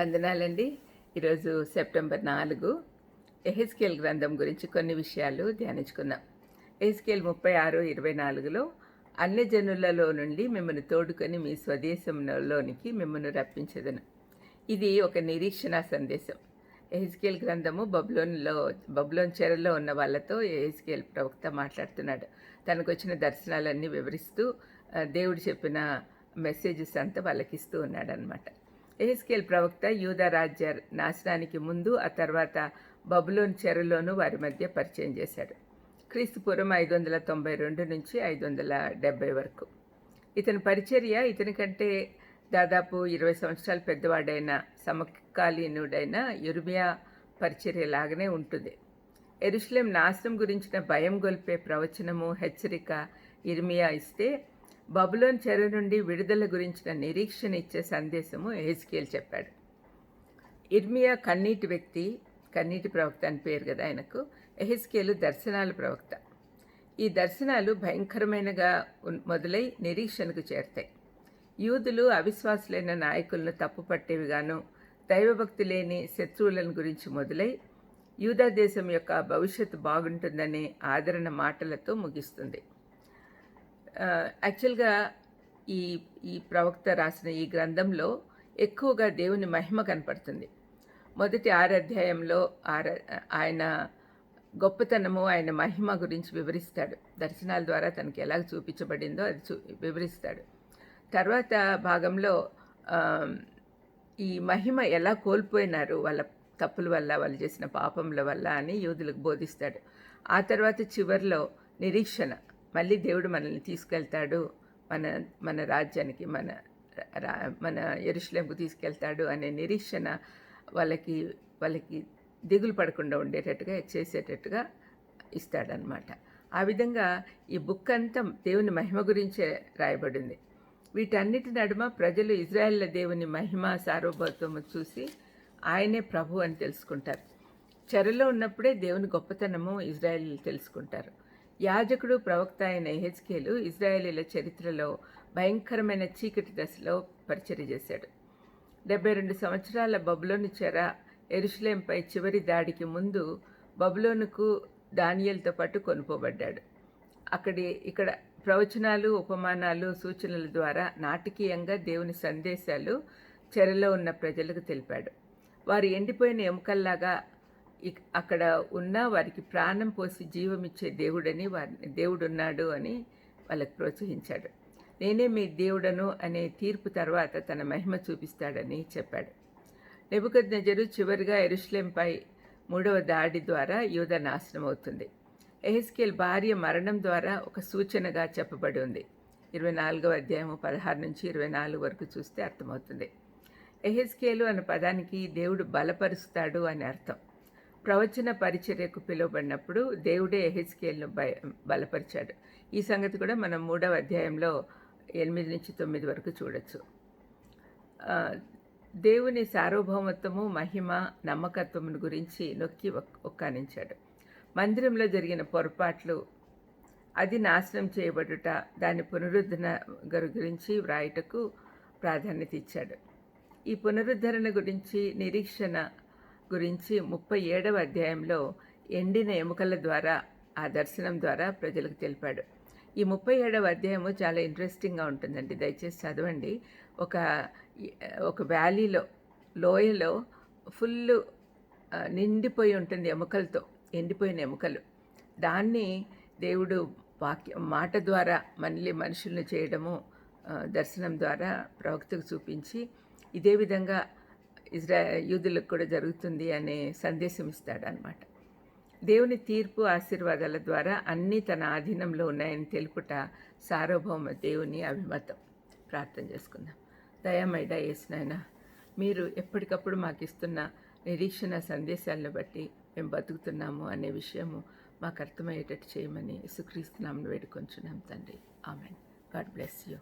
వందనాలండి. ఈరోజు సెప్టెంబర్ నాలుగు. ఎహెస్కేల్ గ్రంథం గురించి కొన్ని విషయాలు ధ్యానించుకుందాం. ఎహెస్కేల్ ముప్పై ఆరు ఇరవై నాలుగులో అన్ని జనులలో నుండి మిమ్మల్ని తోడుకొని మీ స్వదేశంలోనికి మిమ్మల్ని రప్పించదను. ఇది ఒక నిరీక్షణ సందేశం. ఎహెస్కేల్ గ్రంథము బబులోన్లో బబులోన్ చెరలో ఉన్న వాళ్ళతో ఎహెస్కేల్ ప్రవక్త మాట్లాడుతున్నాడు. తనకు వచ్చిన దర్శనాలన్నీ వివరిస్తూ దేవుడు చెప్పిన మెసేజెస్ అంతా వాళ్ళకి ఇస్తూ ఉన్నాడనమాట ఎహెస్కేల్ ప్రవక్త యూదా నాశనానికి ముందు ఆ తర్వాత బబులోన్ చెరలోనూ వారి మధ్య పరిచయం చేశాడు. క్రీస్తుపూర్వం ఐదు వందల తొంభై రెండు నుంచి ఐదు వందల డెబ్బై వరకు. ఇతని పరిచర్య ఇతని కంటే దాదాపు ఇరవై సంవత్సరాల పెద్దవాడైన సమకాలీనుడైన యుర్మియా పరిచర్య లాగానే ఉంటుంది. ఎరుషులేం నాశనం గురించిన భయం గొల్పే ప్రవచనము హెచ్చరిక ఇర్మియా ఇస్తే బబులోన్ చెర నుండి విడుదల గురించిన నిరీక్షణ ఇచ్చే సందేశము ఎహెస్కేల్ చెప్పాడు. ఇర్మియా కన్నీటి వ్యక్తి కన్నీటి ప్రవక్త అని పేరు కదా ఆయనకు ఎహెస్కేలు దర్శనాల ప్రవక్త. ఈ దర్శనాలు భయంకరమైనగా ఉన్- మొదలై నిరీక్షణకు చేరతాయి. యూదులు అవిశ్వాసులైన నాయకులను తప్పుపట్టేవిగాను దైవభక్తి లేని శత్రువులను గురించి మొదలై యూదా దేశం యొక్క భవిష్యత్తు బాగుంటుందనే ఆదరణ మాటలతో ముగిస్తుంది. యాక్చువల్గా ఈ ఈ ప్రవక్త రాసిన ఈ గ్రంథంలో ఎక్కువగా దేవుని మహిమ కనపడుతుంది. మొదటి ఆరు అధ్యాయంలో ఆర ఆయన గొప్పతనము ఆయన మహిమ గురించి వివరిస్తాడు. దర్శనాల ద్వారా తనకి ఎలా చూపించబడిందో అది చూ వివరిస్తాడు. తర్వాత భాగంలో ఈ మహిమ ఎలా కోల్పోయినారు వాళ్ళ తప్పుల వల్ల వాళ్ళు చేసిన పాపముల వల్ల అని యూదులకు బోధిస్తాడు. ఆ తర్వాత చివరిలో నిరీక్షణ మళ్ళీ దేవుడు మనల్ని తీసుకెళ్తాడు. మన మన రాజ్యానికి మన రా మన ఎరుషులేంకు తీసుకెళ్తాడు అనే నిరీక్షణ వాళ్ళకి వాళ్ళకి దిగులు పడకుండా ఉండేటట్టుగా చేసేటట్టుగా ఇస్తాడనమాట ఆ విధంగా ఈ బుక్ అంతా దేవుని మహిమ గురించే రాయబడింది. వీటన్నిటి నడుమ ప్రజలు ఇజ్రాయెళ్ళ దేవుని మహిమ సార్వభౌత్వము చూసి ఆయనే ప్రభు అని తెలుసుకుంటారు. చెరలో ఉన్నప్పుడే దేవుని గొప్పతనము ఇజ్రాయెల్ తెలుసుకుంటారు. యాజకుడు ప్రవక్త అయిన ఎహెచ్కేలు ఇజ్రాయేలీల చరిత్రలో భయంకరమైన చీకటి దశలో పరిచర్య చేశాడు. డెబ్బై రెండు సంవత్సరాల బబులోను చెర ఎరుషులేంపై చివరి దాడికి ముందు బబులోనుకు దానియల్తో పాటు కొనుకోబడ్డాడు అక్కడి ఇక్కడ ప్రవచనాలు ఉపమానాలు సూచనల ద్వారా నాటకీయంగా దేవుని సందేశాలు చెరలో ఉన్న ప్రజలకు తెలిపాడు. వారు ఎండిపోయిన ఎముకల్లాగా అక్కడ ఉన్న వారికి ప్రాణం పోసి జీవమిచ్చే దేవుడని వారిని దేవుడున్నాడు అని వాళ్ళకి ప్రోత్సహించాడు. నేనే మీ దేవుడను అనే తీర్పు తర్వాత తన మహిమ చూపిస్తాడని చెప్పాడు. నెబుకద్నెజరు చివరిగా ఎరుషులేంపై మూడవ దాడి ద్వారా యూద నాశనం అవుతుంది ఎహెస్కేల్ భార్య మరణం ద్వారా ఒక సూచనగా చెప్పబడి ఉంది. ఇరవై నాలుగవ అధ్యాయము పదహారు నుంచి ఇరవై నాలుగు వరకు చూస్తే అర్థమవుతుంది. ఎహెస్కేలు అనే పదానికి దేవుడు బలపరుస్తాడు అని అర్థం. ప్రవచన పరిచర్యకు పిలువబడినప్పుడు దేవుడే ఎహెచ్కేల్ను బయ బలపరిచాడు. ఈ సంగతి కూడా మనం మూడవ అధ్యాయంలో ఎనిమిది నుంచి తొమ్మిది వరకు చూడొచ్చు. దేవుని సార్వభౌమత్వము మహిమ నమ్మకత్వమును గురించి నొక్కి ఒక్కానించాడు. మందిరంలో జరిగిన పొరపాట్లు అది నాశనం చేయబడుట దాని పునరుద్ధరణ గురించి వ్రాయుటకు ప్రాధాన్యత ఇచ్చాడు. ఈ పునరుద్ధరణ గురించి నిరీక్షణ గురించి ముప్పై ఏడవ అధ్యాయంలో ఎండిన ఎముకల ద్వారా ఆ దర్శనం ద్వారా ప్రజలకు తెలిపాడు. ఈ ముప్పై ఏడవ అధ్యాయము చాలా ఇంట్రెస్టింగ్గా ఉంటుందండి. దయచేసి చదవండి. ఒక ఒక వ్యాలీలో లోయలో ఫుల్ నిండిపోయి ఉంటుంది ఎముకలతో ఎండిపోయిన ఎముకలు. దాన్ని దేవుడు వాక్య మాట ద్వారా మళ్ళీ మనుషుల్ని చేయడము దర్శనం ద్వారా ప్రవక్తకు చూపించి ఇదే విధంగా ఇజ్రా యూదులకు కూడా జరుగుతుంది అనే సందేశం ఇస్తాడు అనమాట దేవుని తీర్పు ఆశీర్వాదాల ద్వారా అన్నీ తన ఆధీనంలో ఉన్నాయని తెలుపుట సార్వభౌమ దేవుని అభిమతం. ప్రార్థన చేసుకుందాం. దయామైడా వేసినాయన మీరు ఎప్పటికప్పుడు మాకు ఇస్తున్న నిరీక్షణ సందేశాలను బట్టి మేము బతుకుతున్నాము అనే విషయము మాకు అర్థమయ్యేటట్టు చేయమని సుక్రీస్తున్నామని వేడుకొంచున్నాం తండ్రి. ఆమెన్. God bless you.